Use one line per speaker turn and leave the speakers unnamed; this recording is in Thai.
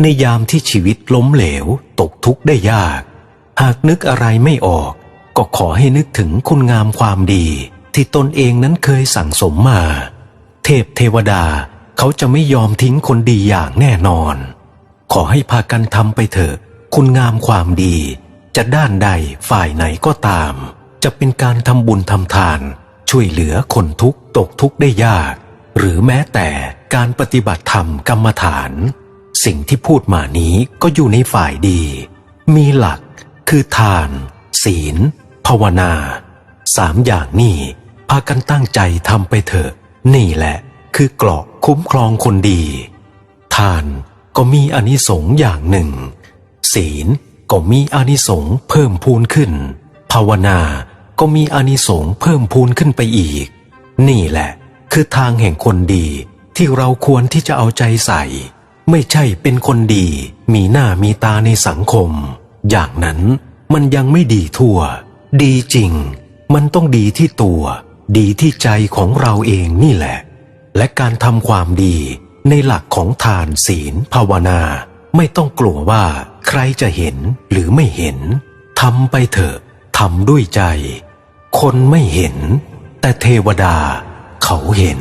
ในยามที่ชีวิตล้มเหลว ตกทุกข์ได้ยาก หากนึกอะไรไม่ออก ก็ขอให้นึกถึงคุณงามความดี ที่ตนเองนั้นเคยสั่งสมมา เทพเทวดาเขาจะไม่ยอมทิ้งคนดีอย่างแน่นอน ขอให้พากันทำไปเถอะ คุณงามความดี จะด้านใดฝ่ายไหนก็ตาม จะเป็นการทำบุญทำทาน ช่วยเหลือคนทุกตกทุกข์ได้ยาก หรือแม้แต่การปฏิบัติธรรมกรรมฐาน สิ่งที่พูดมานี้ก็อยู่ในฝ่ายดี มีหลัก คือทาน ศีล ภาวนา สามอย่างนี้พากันตั้งใจทำไปเถอะ นี่แหละ คือเกราะคุ้มครองคนดี ทานก็มีอานิสงส์อย่างหนึ่ง ศีลก็มีอานิสงส์เพิ่มพูนขึ้น ภาวนาก็มีอานิสงส์เพิ่มพูนขึ้นไปอีก นี่แหละ คือทางแห่งคนดีที่เราควรที่จะเอาใจใส่ ไม่ใช่เป็นคนดีมีหน้ามีตาในสังคม อย่างนั้นมันยังไม่ดีทั่ว ดีจริง มันต้องดีที่ตัว ดีที่ใจของเราเองนี่แหละ และการทำความดีในหลักของทานศีลภาวนา ไม่ต้องกลัวว่าใครจะเห็นหรือไม่เห็นทำไปเถอะทำด้วยใจ คนไม่เห็น แต่เทวดาเขาเห็น